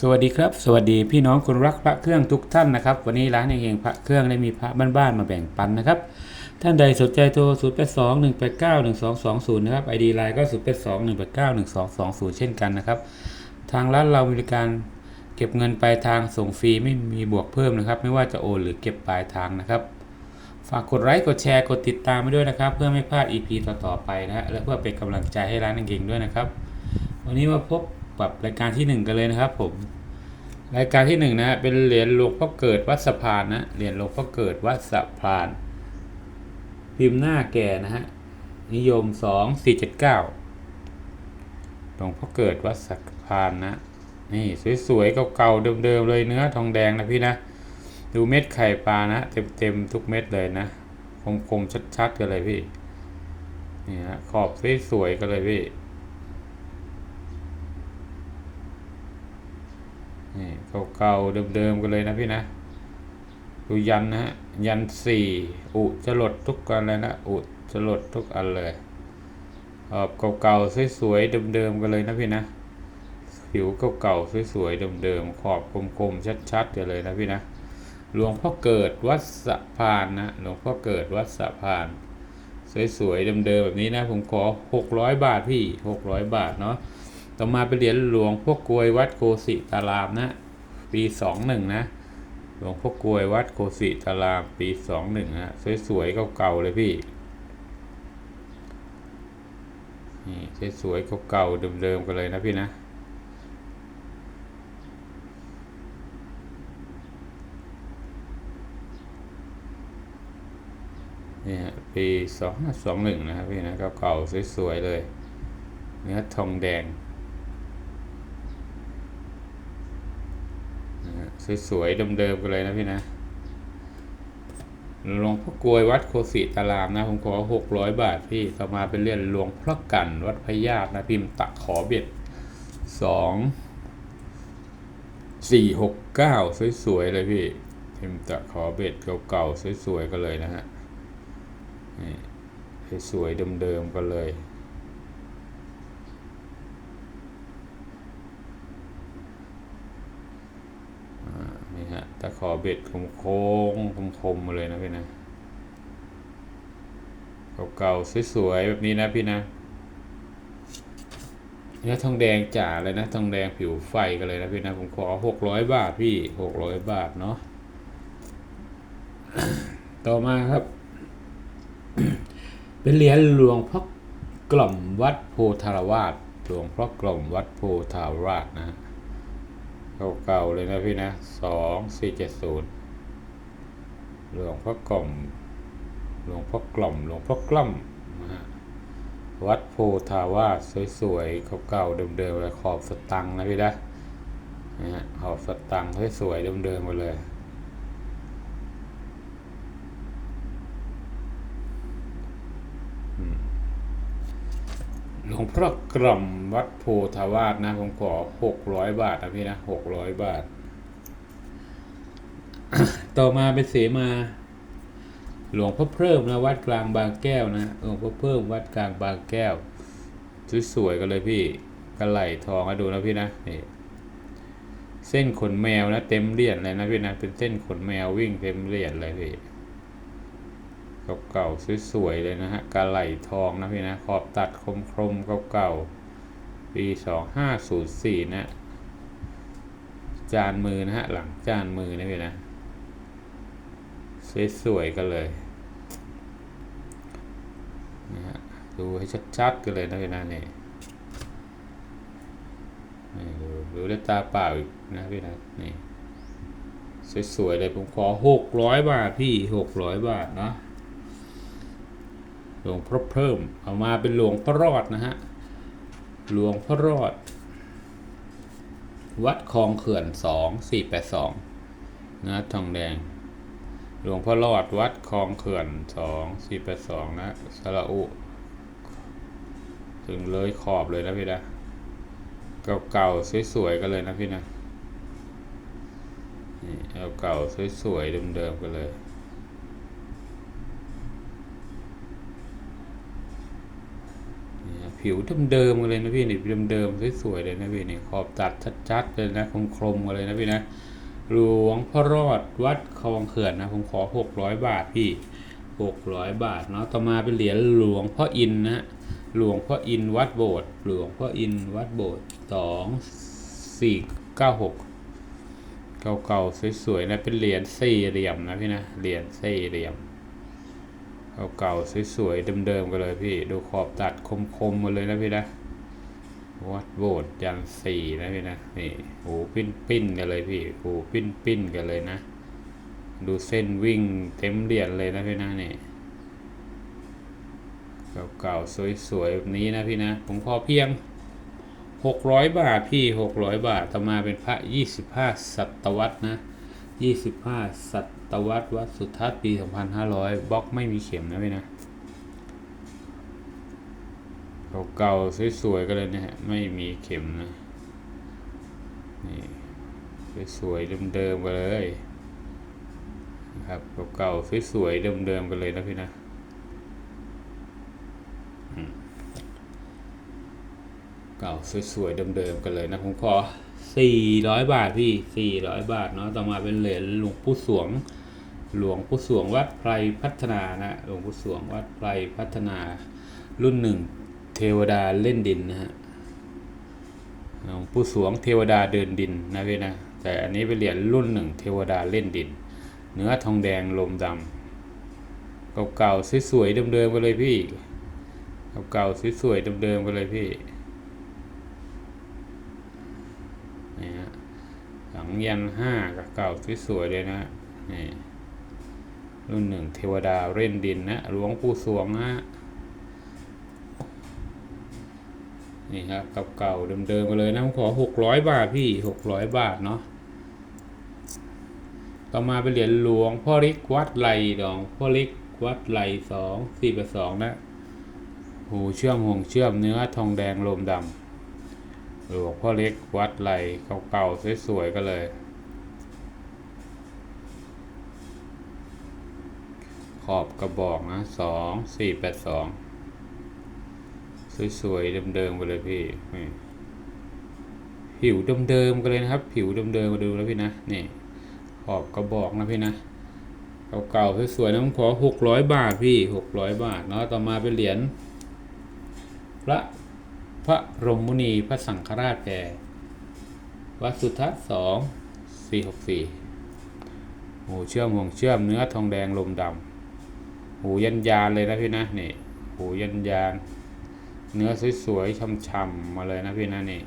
สวัสดีครับ สวัสดีพี่น้องคนรักพระเครื่องทุกท่านนะครับ วันนี้ร้านเองพระเครื่องได้มีพระบ้านๆมาแบ่งปันนะครับ ท่านใดสนใจโทร 0 8 2 1 8 9 1 2 2 0 นะครับ ID ไลน์ก็ 0 8 2 1 8 9 1 2 2 0 เช่นกันนะครับ ทางร้านเรามีบริการเก็บเงินปลายทางส่งฟรีไม่มีบวกเพิ่มนะครับ ไม่ว่าจะโอนหรือเก็บปลายทางนะครับ ฝากกดไลค์กดแชร์กดติดตามไปด้วยนะครับ เพื่อไม่พลาด EP ต่อๆไปนะฮะและเพื่อเป็นกำลังใจให้ร้านเก่งด้วยนะครับ วันนี้มาพบ กับรายการที่หนึ่งกันเลยนะครับผมรายการที่หนึ่งนะเป็นเหรียญหลวงพ่อเกิดวัดสะพานนะเหรียญหลวงพ่อเกิดวัดสะพาน พิมพ์หน้าแก่นะฮะนิยมสองสี่เจ็ดเก้าหลวงพ่อเกิดวัดสะพานนะนี่สวยๆเก่าๆเดิมๆเลยเนื้อทองแดงนะพี่นะดูเม็ดไข่ปลานะเต็มๆทุกเม็ดเลยนะคมๆชัดๆกันเลยพี่นี่ฮะขอบสวยๆกันเลยพี่ นี่เก่าๆเดิมๆกันเลยนะพี่นะดูยันนะฮะยันสี่อุจรดทุกอันเลยนะอุจรดทุกอันเลยขอบเก่าๆสวยๆเดิมๆกันเลยนะพี่นะผิวเก่าๆสวยๆเดิมๆขอบคมๆชัดๆกันเลยนะพี่นะหลวงพ่อเกิดวัดสะพานนะหลวงพ่อเกิดวัดสะพาน สวยๆเดิมๆแบบนี้นะ ผมขอหกร้อยบาทพี่หกร้อยบาทเนาะ ต่อมาเป็นเหรียญหลวงพ่อกวยวัดโกสิตารามนะปีสองหนึ่งนะ หลวงพ่อกวยวัดโกสิตารามปีสองหนึ่งฮะสวยๆเก่าๆเลยพี่นี่สวยๆเก่าๆเดิมๆกันเลยนะพี่นะนี่ฮะปีสองห้าสองหนึ่งนะครับพี่นะเก่าๆสวยๆเลย เนื้อทองแดงนะฮะ สวยๆเดิมๆกันเลยนะพี่นะหลวงพ่อกลวยวัดโคสิตารามนะผมขอหกร้อยบาทพี่ต่อมาเป็นเรียนหลวงพ่อกันวัดพญาตนะพิมพ์ตักขอเบ็ดสองสี่หกเก้าสวยๆเลยพี่พิมพ์ตักขอเบ็ดเก่าๆสวยๆกันเลยนะฮะนี่สวยๆเดิมๆกันเลย นี่ฮะตะ ขอเบ็ดคมโค้งคมๆมมาเลยนะพี่นะเก่าๆสวยๆแบบนี้นะพี่นะเนื้อทองแดงจ๋าเลยนะทองแดงผิวไฟกันเลยนะพี่นะผมขอหกร้อยบาทพี่หกร้อยบาทเนาะต่อมาครับ เป็นเหรียญหลวงพ่อกล่อมวัดโพธารวาสหลวงพ่อกล่อมวัดโพธารวาสนะ เก่าๆเลยนะพี่นะสองสี่เจ็ดศูนย์หลวงพ่อกล่อมหลวงพ่อกล่อมหลวงพ่อกล่อมนะฮะวัดโพธาวาสสวยๆเก่าๆเดิมๆเลยขอบสตังนะพี่นะนะฮะขอบสตังสวยๆเดิมๆมาเลย หลวงพ่อกล่อมวัดโพธาวาสนะ ผมขอหกร้อยบาทนะพี่นะหกร้อยบาท ต่อมาเป็นเสมา หลวงพ่อเพิ่มนะวัดกลางบางแก้วนะหลวงพ่อเพิ่มวัดกลางบางแก้วสวยๆกันเลยพี่กระไหลทองมาดูนะพี่นะนี่เส้นขนแมวนะเต็มเหรียญเลยนะพี่นะเป็นเส้นขนแมววิ่งเต็มเหรียญเลยพี่ เก่าๆสวยๆเลยนะฮะกาไหลทองนะพี่นะขอบตัดคมๆเก่าๆปีสองห้าศูนย์สี่นะจานมือนะฮะหลังจานมือนะพี่นะสวยๆกันเลยนะฮะดูให้ชัดๆกันเลยนะพี่นะนี่นี่ดูดูด้วยตาเปล่าอีกนะพี่นะนี่สวยๆเลยผมขอหกร้อยบาทพี่หกร้อยบาทเนาะ หลวงพ่อเพิ่มเอามาเป็นหลวงพ่อรอดนะฮะหลวงพ่อรอด วัดคลองเขื่อนสองสี่แปดสองนะทองแดง หลวงพ่อรอดวัดคลองเขื่อนสองสี่แปดสองนะสระอุ ถึงเลยขอบเลยนะพี่นะเก่าๆสวยๆกันเลยนะพี่นะนี่เก่าๆสวยๆเดิมๆกันเลย ผิวเดิมๆกันเลยนะพี่นี่เดิมๆสวยๆเลยนะพี่นี่ขอบตัดชัดๆเลยนะคมๆกันเลยนะพี่นะหลวงพ่อรอดวัดคลองเขื่อนนะผมขอหกร้อยบาทพี่หกร้อยบาทเนาะต่อมาเป็นเหรียญหลวงพ่ออินนะฮะหลวงพ่ออินวัดโบสถ์หลวงพ่ออินวัดโบสถ์สองสี่เก้าหกเก่าๆสวยๆนะเป็นเหรียญสี่เหลี่ยมนะพี่นะเหรียญสี่เหลี่ยม เก่าๆสวยๆเดิมๆกันเลยพี่ดูขอบตัดคมๆกันเลยนะพี่นะวัดโบสถ์ยันสี่นะพี่นะนี่โอ้ปิ้นปิ้นกันเลยพี่โอ้ปิ้นปิ้นกันเลยนะ ดูเส้นวิ่งเต็มเหรียญเลยนะพี่นะนี่เก่าๆสวยๆแบบนี้นะพี่นะ ผมพอเพียงหกร้อยบาทพี่หกร้อยบาทต่อมาเป็นพระยี่สิบห้าศตวรรษนะยี่สิบห้าศ ตวรรษวัดสุทัศน์ปีสองพันห้าร้อยบล็อกไม่มีเข็มนะพี่นะ เก่าๆ สวยๆ ก็เลยนะฮะ ไม่มีเข็มนะ นี่สวยๆ เดิมๆ กันเลยนะครับ เก่าๆ สวยๆ เดิมๆ กันเลยนะพี่นะเก่าสวยๆ เดิมๆ กันเลยนะผมขอ สี่ร้อยบาทพี่สี่ร้อยบาทเนาะต่อมาเป็นเหรียญหลวงปู่สวง หลวงปู่สวงวัดไพรพัฒนานะหลวงปู่สวงวัดไพรพัฒนา รุ่นหนึ่งเทวดาเล่นดินนะฮะหลวงปู่สวงเทวดาเดินดินนะพี่นะแต่อันนี้เป็นเหรียญรุ่นหนึ่งเทวดาเล่นดิน เนื้อทองแดงลมดำเก่าๆสวยๆเดิมๆกันเลยพี่เก่าๆสวยๆเดิมๆกันเลยพี่ นี่ฮะ หลังยันห้ากับเก่าสวยๆเลยนะนี่รุ่นหนึ่งเทวดาเล่นดินนะหลวงปู่สวงนะนี่ครับกับเก่าเดิมๆกันเลยนะผมขอหกร้อยบาทพี่หกร้อยบาทเนาะต่อมาเป็นเหรียญหลวงพ่อริกวัดไหลดองพ่อริกวัดไหลสองสี่แปดสองนะหูเชื่อมห่วงเชื่อมเนื้อทองแดงลมดำ หลวงพ่อเล็กวัดไหลเก่าๆสวยๆก็เลย ขอบกระบอกนะสองสี่แปดสองสวยๆเดิมๆไปเลยพี่ผิวเดิมๆกันเลยนะครับ ผิวเดิมๆมาดูแล้วพี่นะนี่ขอบกระบอกนะพี่นะเก่าๆสวยๆนะผมขอหกร้อยบาทพี่หกร้อยบาทเนาะต่อมาเป็นเหรียญพระ พระรมมุนีพระสังฆราชแก่วัดสุทัศน์สองสี่หกสี่หูเชื่อมห่วงเชื่อมเนื้อทองแดงลมดำหูยันยานเลยนะพี่นะนี่หูยันยาน เนื้อสวยๆช่ำๆมาเลยนะพี่นะนี่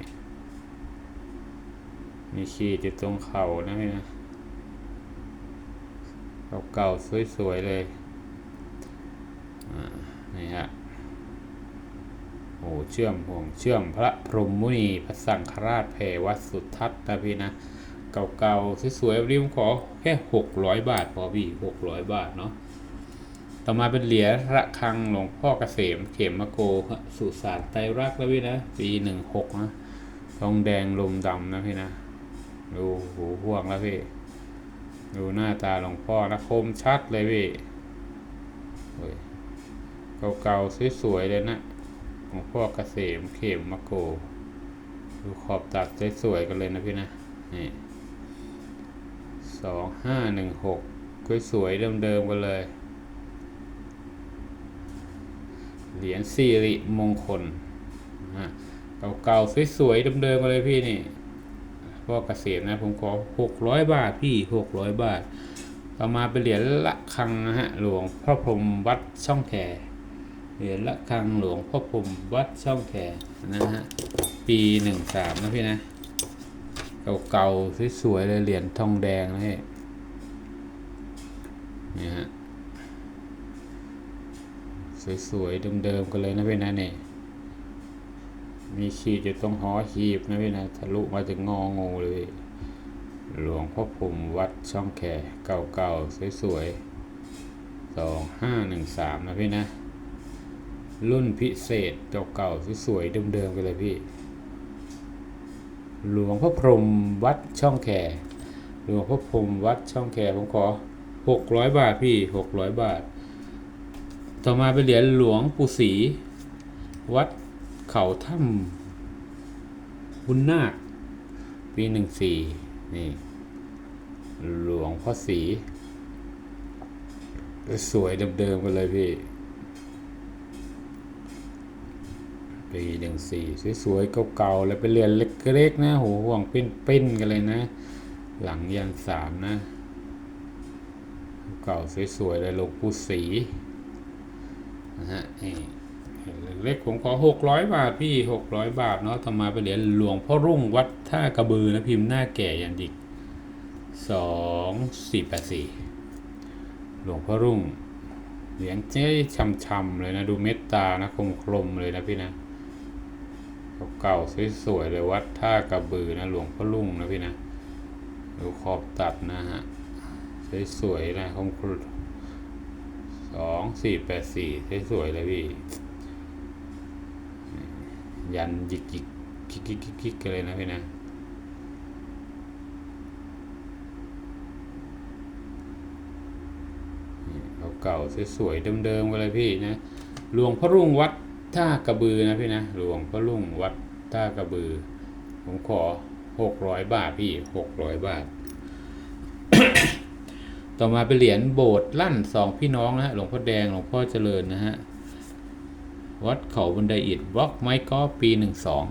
มีขีดอยู่ตรงเข่านะพี่นะเก่าๆสวยๆเลยอ่านี่ฮะ โอเชื่อมห่วงเชื่อมพระพรหมมุนีพระสังฆราชแผ่วัดสุทัศน์นะพี่นะ เก่าๆสวยๆแบบนี้ผมขอแค่หกร้อยบาทพอพี่หกร้อยบาทเนาะต่อมาเป็นเหรียญระฆังหลวงพ่อเกษมเขมมโกสุสานไตรรักษ์แล้วพี่นะปีหนึ่งหกนะทองแดงลมดำนะพี่นะดูหูพ่วงแล้วพี่ดูหน้าตาหลวงพ่อนะคมชัดเลยพี่เก่าๆสวยๆเลยนะ ของพ่อเกษมเข็มมะโก ดูขอบตัดสวยๆกันเลยนะพี่นะนี่สองห้าหนึ่งหกสวยๆเดิมๆกันเลย เหรียญสิริมงคลนะเก่าๆสวยๆเดิมๆกันเลยพี่นี่พ่อเกษมนะผมขอหกร้อยบาทพี่หกร้อยบาท ต่อมาเป็นเหรียญละคังนะฮะหลวงพ่อพรมวัดช่องแค เหรียญละคังหลวงพ่อพรมวัดช่องแคนะฮะปีหนึ่งสามนะพี่นะเก่าๆสวยๆเลยเหรียญทองแดงนะพี่นี่ฮะสวยๆเดิมๆกันเลยนะพี่นะเนี่ยมีขีดอยู่ตรงหอหีบนะพี่นะทะลุมาถึงงองูเลย หลวงพ่อพรมวัดช่องแคเก่าๆสวยๆสองห้าหนึ่งสามนะพี่นะ รุ่นพิเศษเก่าๆสวยๆเดิมๆกันเลยพี่ หลวงพ่อพรมวัดช่องแคหลวงพ่อพรมวัดช่องแคผมขอหกร้อยบาทพี่หกร้อยบาท ต่อมาเป็นเหรียญหลวงปู่ศรีวัดเขาถ้ำบุญนาคปีหนึ่งสี่นี่หลวงพ่อศรีสวยเดิมๆกันเลยพี่ ปีหนึ่งสี่สวยๆเก่าๆแล้วไปเรียนเล็กๆนะโหห่วงปิ้นๆกันเลยนะ หลังยันสามนะ เก่าสวยๆเลยลงปู่ศรีนะฮะนี่เล็กผมขอหกร้อยบาทพี่หกร้อยบาทเนาะทำมาไปเหรียญหลวงพ่อรุ่งวัดท่ากระบือนะพิมพ์หน้าแก่ยันดิกสองสี่แปดสี่หลวงพ่อรุ่งเหรียญเจ๊ช่ำๆเลยนะ ดูเม็ดตานะคมๆเลยนะพี่นะ เก่าๆสวยๆเลยวัดท่ากระบือนะหลวงพ่อรุ่งนะพี่นะดูขอบตัดนะฮะสวยๆนะคมครุสองสี่แปดสี่สวยๆเลยพี่ ยันจิกจิกคิกคิกคิกคิกกันเลยนะพี่นะเก่าๆสวยๆเดิมๆกันเลยพี่นะหลวงพ่อรุ่งวัด ท่ากระบือนะพี่นะหลวงพ่อรุ่งวัดท่ากระบือ ผมขอหกร้อยบาทพี่หกร้อยบาท ต่อมาเป็นเหรียญโบสถ์ลั่นสองพี่น้องนะฮะหลวงพ่อแดงหลวงพ่อเจริญนะฮะวัดเขาบันไดอิฐบล็อกไม้ก็ปีหนึ่งสอง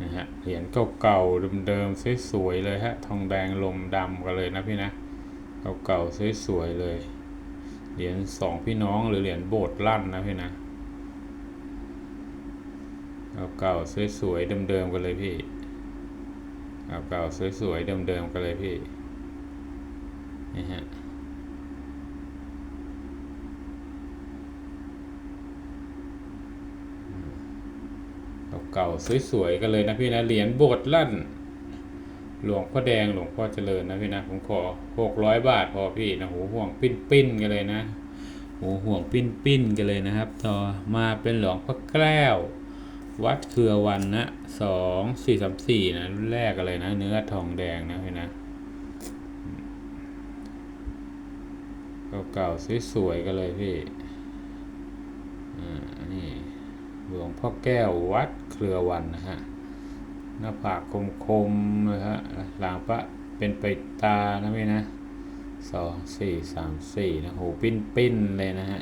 นะฮะเหรียญเก่าๆเดิมๆสวยๆเลยฮะทองแดงลมดำกันเลยนะพี่นะเก่าๆสวยๆเลย เหรียญสองพี่น้องหรือเหรียญโบสถ์ลั่นนะพี่นะเก่าๆสวยๆเดิมๆกันเลยพี่เก่าๆสวยๆเดิมๆกันเลยพี่นี่ฮะเก่าๆสวยๆกันเลยนะพี่นะเหรียญโบสถ์ลั่น หลวงพ่อแดงหลวงพ่อเจริญนะพี่นะผมขอหกร้อยบาทพอพี่นะหูห่วงปิ้นปิ้นกันเลยนะหูห่วงปิ้นปิ้นกันเลยนะครับ ต่อมาเป็นหลวงพ่อแก้ว วัดเครือวันนะสองสี่สามสี่นะรุ่นแรกกันเลยนะ เนื้อทองแดงนะพี่นะเก่าๆสวยๆกันเลยพี่อ่านี่หลวงพ่อแก้ววัดเครือวันนะฮะ หน้าผากคมๆนะฮะหลังพระเป็นไปตานะพี่นะสองสี่สามสี่นะโหปิ้นปิ้นเลยนะฮะ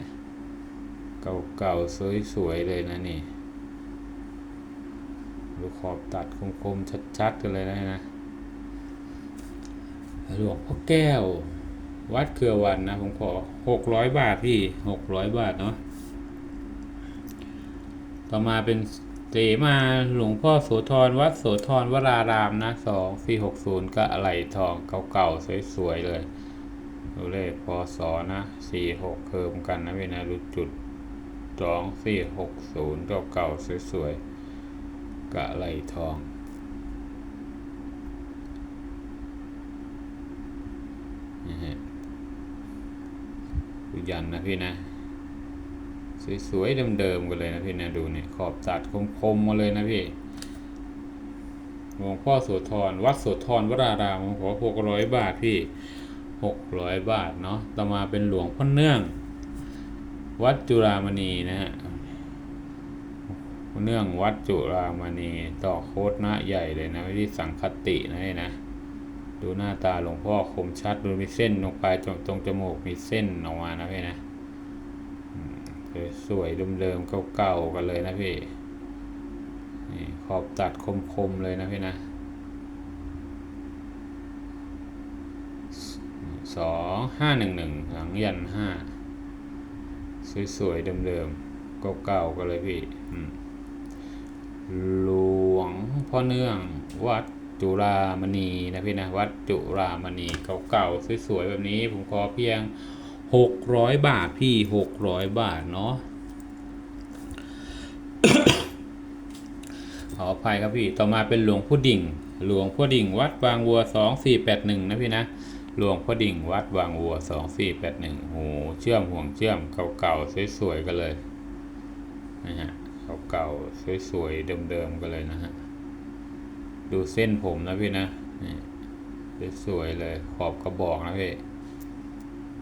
เก่าๆ สวยๆ เลยนะนี่ดูขอบตัดคมๆ ชัดๆ กันเลยนะนะหลวงพ่อแก้ว วัดเครือวันนะ ผมขอหกร้อยบาทพี่หกร้อยบาทเนาะต่อมาเป็น เสมาหลวงพ่อโสธรวัดโสธรวรารามนะสองสี่หกศูนย์ก็อะไหล่ทองเก่าๆสวยๆเลยดูเลขพศนะสี่หกเคิมกันนะพี่นะรู้จุดสองสี่หกศูนย์เก่าๆสวยๆกะไหลทองนี่ฮะยันนะพี่นะ สวยๆเดิมๆกันเลยนะพี่นะดูเนี่ยขอบตัดคมๆมาเลยนะพี่หลวงพ่อโสธรวัดโสธรวรารามขอหกร้อยบาทพี่หกร้อยบาทเนาะต่อมาเป็นหลวงพ่อเนื่อง วัดจุฬามณีนะฮะเนื่องวัดจุฬามณีต่อโคตรหน้าใหญ่เลยนะที่สังคตินะนี่นะดูหน้าตาหลวงพ่อคมชัดดูมีเส้นลงไปตรงจมูกมีเส้นออกมานะพี่นะ สวยเดิมๆเก่าๆกันเลยนะพี่นี่ขอบตัดคมๆเลยนะพี่นะสองห้าหนึ่งหนึ่งหลังยันห้าสวยๆเดิมๆเก่าๆกันเลยพี่หลวงพ่อเนื่องวัดจุฬามณีนะพี่นะวัดจุฬามณีเก่าๆสวยๆแบบนี้ผมขอเพียง หกร้อยบาทพี่หกร้อยบาท เนาะขออภัยครับพี่ ต่อมาเป็นหลวงพ่อดิ่ง หลวงพ่อดิ่ง วัดบางวัวสองสี่แปดหนึ่งนะพี่นะ หลวงพ่อดิ่ง วัดบางวัวสองสี่แปดหนึ่งโหเชื่อมห่วงเชื่อมเก่าๆสวยๆกันเลยนะฮะเก่าๆสวยๆเดิมๆกันเลยนะฮะ ดูเส้นผมนะพี่นะนี่สวยๆเลย ขอบกระบอกนะพี่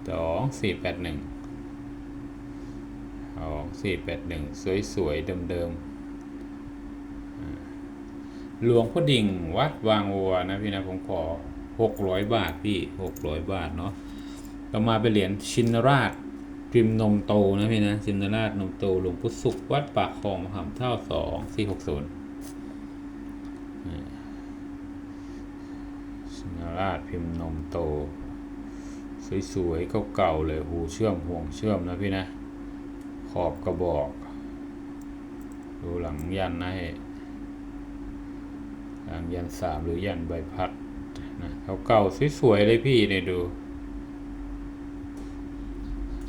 สองสี่แปดหนึ่งสองสี่แปดหนึ่งสวยๆ เดิมๆหลวงพ่อดิ่งวัดวางวัวนะพี่นะผมขอหกร้อยบาทพี่หกร้อยบาทเนาะต่อมาเป็นเหรียญชินราชพิมพ์นมโตนะพี่นะชินราชนมโตหลวงพุทธสุขวัดปากคลองมหามเท่าสองสี่หกศูนย์ชินราชพิมพ์นมโต สวยๆเก่าๆเลยหูเชื่อมห่วงเชื่อมนะพี่นะ ขอบกระบอก ดูหลังยันนะให้หลังยันสามหรือยันใบพัดนะเก่าๆสวยๆเลยพี่เนี่ยดู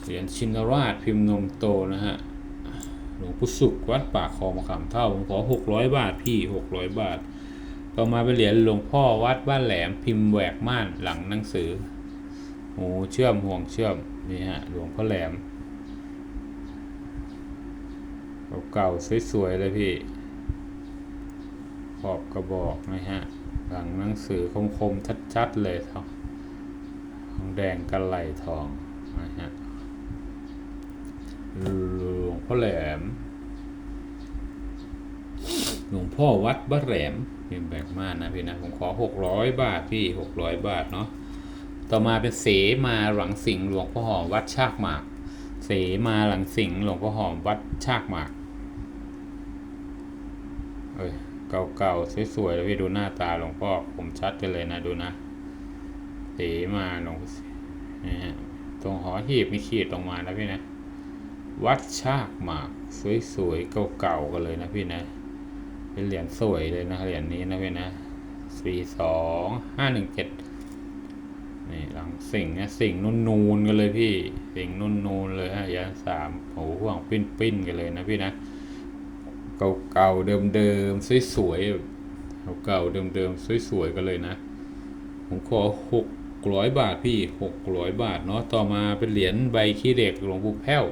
เหรียญชินราชพิมพ์นมโตนะฮะหลวงปู่สุขวัดปากคลองมะขามเท่าผมขอหกร้อยบาทพี่หกร้อยบาท ต่อมาเป็นเหรียญหลวงพ่อวัดบ้านแหลมพิมพ์แหวกม่านหลังหนังสือ หูเชื่อมห่วงเชื่อมนี่ฮะหลวงพ่อแหลมเก่าๆสวยๆเลยพี่ ขอบกระบอกนะฮะ หลังหนังสือคมๆชัดๆเลยทองแดงกันไหลทองนะฮะหลวงพ่อแหลม หลวงพ่อวัดบ้านแหลมเป็นแบกมากนะพี่นะ ผมขอหกร้อยบาทพี่หกร้อยบาทเนาะ ต่อมาเป็นเสมาหลังสิงหลวงพ่อหอมวัดชากหมาก เสมาหลังสิงหลวงพ่อหอมวัดชากหมาก เอ้ยเก่าๆสวยๆแล้วพี่ดูหน้าตาหลวงพ่อผมชัดกันเลยนะดูนะ เสมาหลวงนี่ฮะตรงหอหีบมีขีดลงมานะพี่นะ วัดชากหมาก สวยๆเก่าๆกันเลยนะพี่นะ เป็นเหรียญสวยเลยนะเหรียญนี้นะพี่นะสี่สองห้าหนึ่งเจ็ด นี่หลังสิ่งนะสิ่งนุ่นนูนกันเลยพี่ สิ่งนุ่นนูนเลยฮะยันสามโอ้โหห่วงปิ้นปิ้นกันเลยนะพี่นะ เก่าๆเดิมๆสวยๆเก่าๆเดิมๆสวยๆกันเลยนะ ผมขอหกร้อยบาทพี่หกร้อยบาทเนาะต่อมาเป็นเหรียญใบขี้เหล็กหลวงปู่แพ้ว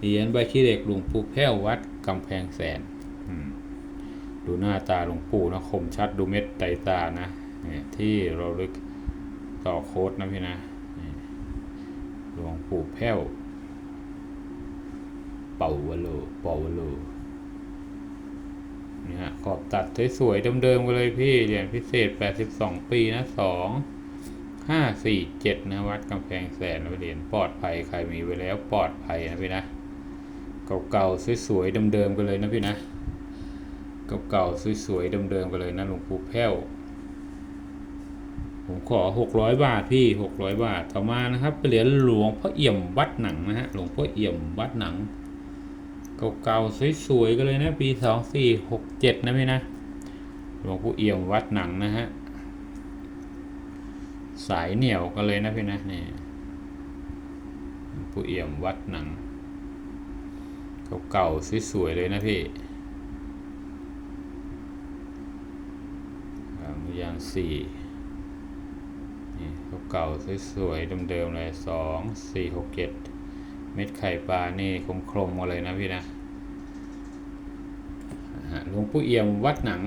เหรียญใบขี้เหล็กหลวงปู่แพ้ววัดกำแพงแสนดูหน้าตาหลวงปู่นะคมชัดดูเม็ดไตตานะเนี่ยที่เราลึก ต่อโค้ดนะพี่นะหลวงปู่แพ้ว เป่าวโลเป่าวโลนี่ฮะขอบตัดสวยๆเดิมๆกันเลยพี่เหรียญพิเศษ 82 ปีนะสองห้าสี่เจ็ดนะวัดกำแพงแสนนะเหรียญปลอดภัยใครมีไว้แล้วปลอดภัยนะพี่นะ เก่าๆสวยๆเดิมๆกันเลยนะพี่นะ เก่าๆสวยๆเดิมๆกันเลยนะหลวงปู่แพ้ว ผมขอหกร้อยบาทพี่หกร้อยบาทต่อมานะครับเป็นเหรียญหลวงพ่อเอี่ยมวัดหนังนะฮะหลวงพ่อเอี่ยมวัดหนัง เก่าๆสวยๆกันเลยนะปีสองสี่หกเจ็ดนะพี่นะหลวงพ่อเอี่ยมวัดหนังนะฮะสายเหนียวกันเลยนะพี่นะนี่หลวงพ่อเอี่ยมวัดหนัง เก่าๆสวยๆเลยนะพี่ยางสี่ นี่เก่าสวยๆเดิมๆเลยสองสี่หกเจ็ดเม็ดไข่ปลานี่คมๆมาเลยนะพี่นะหลวงปู่เอี่ยมวัดหนัง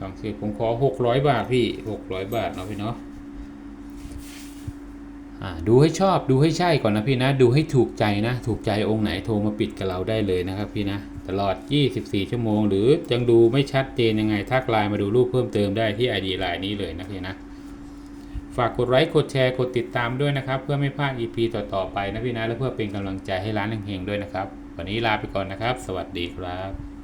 สองสี่ผมขอหกร้อยบาทพี่หกร้อยบาทเนาะพี่เนาะดูให้ชอบดูให้ใช่ก่อนนะพี่นะ ดูให้ถูกใจนะ ถูกใจองค์ไหนโทรมาปิดกับเราได้เลยนะครับพี่นะ ตลอด 24 ชั่วโมง หรือยังดูไม่ชัดเจนยังไงทักไลน์มาดูรูปเพิ่มเติมได้ที่ ID ไลน์นี้เลยนะพี่นะ ฝากกดไลค์กดแชร์กดติดตามด้วยนะครับ เพื่อไม่พลาด EP ต่อๆไปนะพี่นะและเพื่อเป็นกำลังใจให้ร้านเฮงๆด้วยนะครับ วันนี้ลาไปก่อนนะครับ สวัสดีครับ